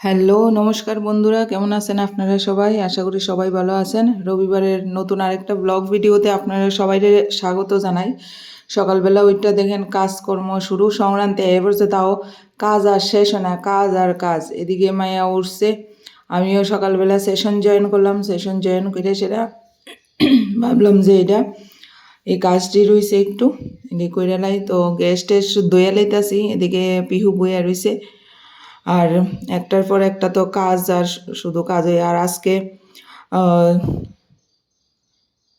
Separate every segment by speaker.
Speaker 1: Hello, নমস্কার বন্ধুরা, কেমন আছেন আপনারা সবাই? আশা করি সবাই ভালো আছেন। রবিবারের নতুন আরেকটা ব্লগ ভিডিওতে আপনারা সবাই স্বাগত জানাই। সকালবেলা ওইটা দেখেন কাজকর্ম শুরু, সংক্রান্তি এবারে তাও কাজ আর শেষ না, কাজ আর কাজ। এদিকে মায়া উঠছে, আমিও সকালবেলা সেশন জয়েন করলাম সেশন জয়েন করে সেটা ভাবলাম যে এটা, এই কাজটি রয়েছে একটু। এদিকে কইরা লাই, তো গ্যাস টেস দইয়া লাইতাছি, এদিকে পিহু বইয়া রয়েছে আর একটার পর একটা তো কাজ আর শুধু কাজে। আর আজকে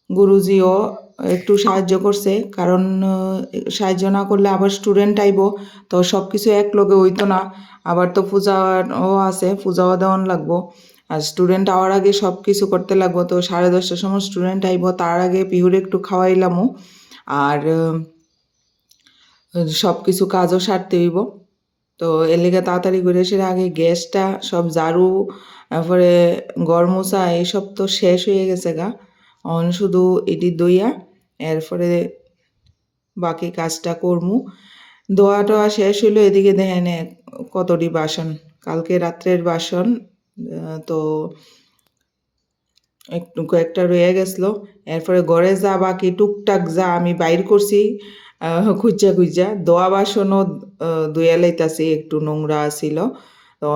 Speaker 1: গুরুজিও একটু সাহায্য করছে। কারণ সাহায্য না করলে আবার স্টুডেন্ট আইব। তো সব কিছু এক লগে হইতো না। আবার তো পূজাও আছে, পূজাও দেওয়ান লাগবো। আর স্টুডেন্ট আওয়ার আগে সব কিছু করতে লাগবো। তো সাড়ে দশটার সময় স্টুডেন্ট আইব। তার আগে পিহুর একটু খাওয়াইলামও আর সব কিছু কাজও সারতে হইব। তো এর লেগে তাড়াতাড়ি করে সেটা আগে গ্যাসটা, সব ঝাড়ু, তারপরে গড় মোছা এইসব তো শেষ হয়ে গেছে গা। অন শুধু এটি দইয়া, এরপরে বাকি কাজটা করমু। দোয়া টোয়া শেষ হইল এদিকে দেখেন কতটি বাসন। কালকে রাত্রের বাসন তো একটু কয়েকটা রয়ে গেছিল এরপরে ঘরে যা বাকি টুকটাক যা আমি বাইর করছি খুঁজা খুঁজা। দোয়া বাসনও লাইতাছি একটু নোংরা ছিল তো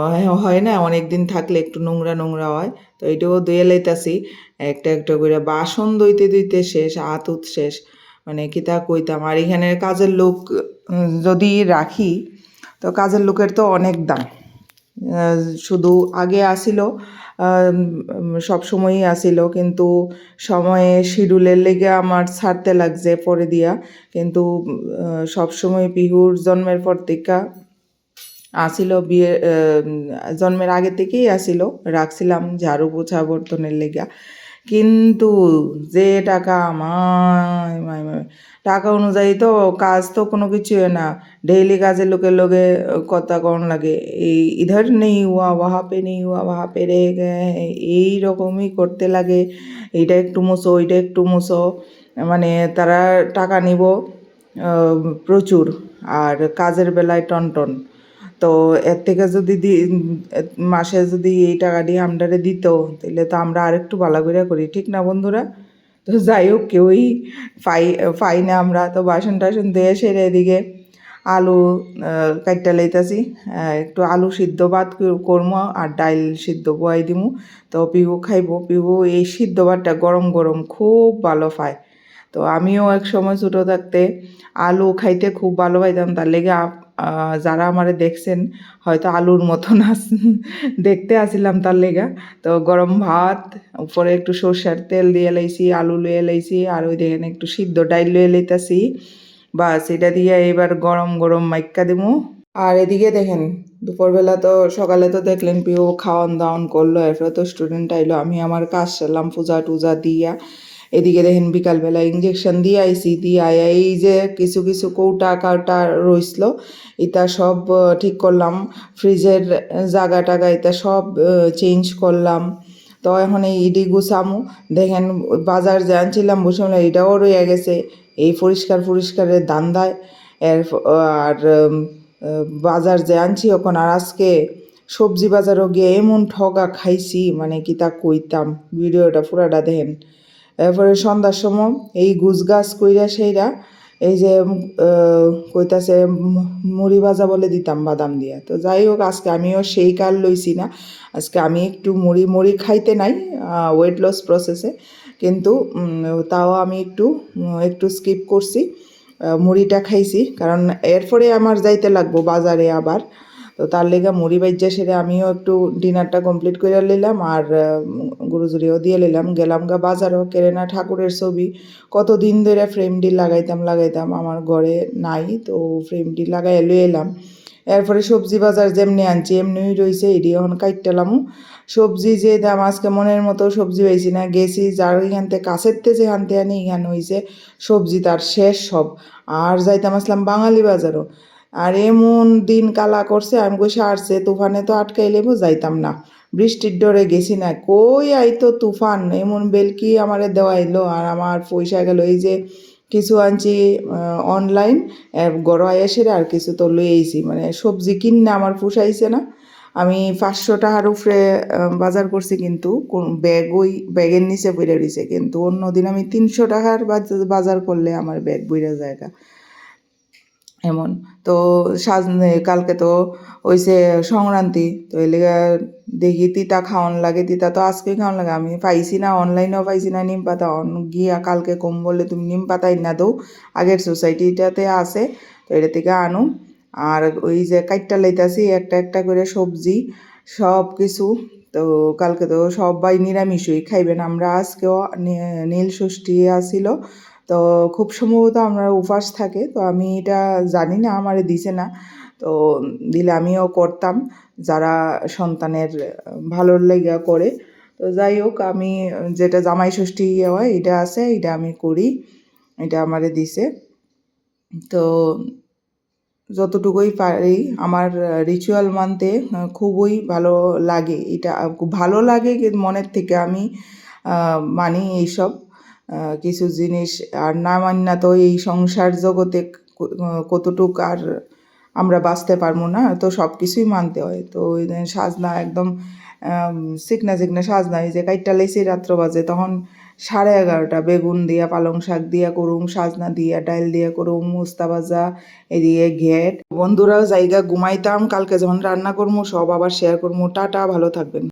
Speaker 1: হয় না অনেক দিন থাকলে একটু নোংরা নোংরা হয়। তো এটাও লাইতাছি একটা একটা করে বাসন দইতে দইতে শেষ, আতুত শেষ। মানে কিতা কইতাম, আর এখানের কাজের লোক যদি রাখি, তো কাজের লোকের তো অনেক দাম। শুধু আগে আসিল সব সময়ই আসিল, কিন্তু সময়ে শিডিউলের লেগে আমার ছাড়তে লাগছে পরে দিয়া। কিন্তু সব সময় জন্মের পর থেকে আসিল, বিয়ে জন্মের আগে থেকেই আসিল, রাখছিলাম ঝাড়ু পোছা বর্তনের লেগা। কিন্তু যে টাকা আমায় মায় মায়, টাকা অনুযায়ী তো কাজ তো কোনো কিছু না। ডেইলি কাজের লোকের লোকে কথা কন লাগে। এই ইধার নেই হুয়া ওয়াহা পে নেই হুয়া ওয়াহা পে রে এই রকমই করতে লাগে। এইটা একটু মুছো, ওইটা একটু মুছো। মানে তারা টাকা নিব প্রচুর। আর কাজের বেলায় টন টন তো এর থেকে যদি মাসে যদি এই টাকাটি আমরারে দিত তাহলে তো আমরা আরেকটু ভালো করে করি ঠিক না বন্ধুরা? তো যাই হোক কেউই পাই পাই না আমরা তো বাসন টাসন দিয়ে সেরে এদিকে আলু আহ, কাইটটা লইতাছি। একটু আলু সিদ্ধ ভাত কর- করমু আর ডাইল সিদ্ধ বয়াই দিমু। তো পিহু খাইব পিহু এই সিদ্ধ ভাতটা গরম গরম খুব ভালো পায়। তো আমিও এক সময় ছোটো থাকতে আলু খাইতে খুব ভালো পাইতাম তার লেগে যারা আমারে দেখছেন, হয়তো আলুর মতন আস- দেখতে আসিলাম তার লেগা। তো গরম ভাত, উপরে একটু সর্ষের তেল দিয়ে লাইছি, আলু লুয়ে লাইছি, আর ওই দেখেন একটু সিদ্ধ ডাইল লয়ে লইতাছি। বাস এটা দিয়ে এবার গরম গরম মাইক্কা দিমু। আর এদিকে দেখেন, দুপুরবেলা তো সকালে তো দেখলেন পিও খাওয়ান দাওয়ান করল, এরপরে তো স্টুডেন্ট আইলো, আমি আমার কাজ সারলাম, পূজা টুজা দিয়া। এদিকে দেখেন বিকালবেলা ইঞ্জেকশন দিয়ে আইসি, দিয়ে আয়া এই যে কিছু কিছু কৌটা, কাটা রইছিল এটা সব ঠিক করলাম। ফ্রিজের জাগা টাগা এটা সব চেঞ্জ করলাম। তো এখন এই ইডি গুছামু। দেখেন বাজার যে আনছিলাম বসে এটাও রয়ে গেছে। এই পরিষ্কার, পরিষ্কারের দান্দায়। এর আর বাজার যে আনছি ওখানে আর আজকে সবজি বাজারও গিয়ে এমন ঠগা খাইছি মানে কি তা কইতাম। ভিডিওটা পুরাটা দেখেন। এরপরে সন্ধ্যার সময় এই গুছ গাছ কইরা সেইরা এই যে কইতাছে মুড়ি ভাজা বলে দিতাম বাদাম দিয়া। তো যাই হোক আজকে আমিও সেই কাল লইছি না। আজকে আমি একটু মুড়ি মুড়ি খাইতে নাই ওয়েট লস প্রসেসে কিন্তু তাও আমি একটু একটু স্কিপ করছি মুড়িটা খাইছি। কারণ এরপরে আমার যাইতে লাগবো বাজারে আবার। তো তার লেগে মুড়ি বাইজা সেরে আমিও একটু ডিনারটা কমপ্লিট করে নিলাম আর গুরুজুরিও দিয়ে নিলাম। গেলাম গা বাজারও কেরেনা ঠাকুরের ছবি। কতদিন ধরে ফ্রেমটি লাগাইতাম লাগাইতাম আমার ঘরে নাই, তো ফ্রেমটি লাগাই এলাম। এরপরে সবজি বাজার যেমনি আনছি, এমনিই রয়েছে এটি এখন কাইটালামও সবজি যে দাম আজকে মনের মতো সবজি পাইছি না, গেছি যার এখান থেকে কাছের থেকে যেখান থেকে আনি এখানে হয়েছে সবজি তার শেষ সব। আর যাইতাম আসলাম বাঙালি বাজারও। আর এমন দিন কালা করছে, আমি কই সারছে তুফানে তো আটকাইলেবো যাইতাম না। বৃষ্টির ডরে গেছি না। কই আইতো তুফান? এমন বেলকি আমারে দেওয়াইলো? আর আমার পয়সা গেল, এই যে কিছু আনছি অনলাইন গড় এসে আর কিছু তো লই আইছি মানে সবজি কিনে আমার পুষাইছে না। আমি পাঁচশো টাকার উপরে বাজার করছি কিন্তু, কোন ব্যাগ ওই ব্যাগের নিচে বইরে রয়েছে কিন্তু অন্য দিন আমি তিনশো টাকার বাজার করলে আমার ব্যাগ বইরা জায়গা এমন। তো সাজ কালকে তো হইছে সংক্রান্তি, তো লেগে দেখি তিতা খাওয়ান লাগে, তিতা তো আজকে খাওয়ান লাগে। আমি পাইছি না, অনলাইনেও পাইছি না নিম পাতা। অন- গিয়া কালকে কম বললে তুমি নিম পাতাই না দৌ আগের সোসাইটিটাতে আছে, তো এটা থেকে আনো। আর ওই যে কাইটটা লইতাছি, একটা একটা করে সবজি সব কিছু তো কালকে তো সবাই নিরামিষই, খাইবেন। আমরা আজকেও নীল ষষ্ঠী আসিল তো খুব সম্ভবত আমরা উপাস থাকে, তো আমি এটা জানি না, আমার দিছে না। তো দিলে আমিও করতাম, যারা সন্তানের ভালোর লেগা করে। তো যাই হোক, আমি যেটা জামাই ষষ্ঠী হয়, এটা আছে, এটা আমি করি, এটা আমারে দিছে। তো যতটুকুই পারি, আমার রিচুয়াল মানতে খুবই ভালো লাগে, এটা খুব ভালো লাগে মনের থেকে আমি মানি এইসব। কিছু জিনিস আর না মানি না তো এই সংসার জগতে কতটুক আর আমরা বাঁচতে পারব না তো সব কিছুই মানতে হয়। তো ওই যে সাজনা একদম আম, চিকনা চিকনা সাজনা এই যে কাইটটা লেছি রাত্র বাজে তখন সাড়ে এগারোটা বেগুন দিয়া পালং শাক দিয়া করুম সাজনা দিয়া ডাইল দিয়া করুম মুস্তা ভাজা এদিকে ঘেট। বন্ধুরাও জায়গা ঘুমাইতাম কালকে যখন রান্না করব সব আবার শেয়ার করব টাটা ভালো থাকবেন।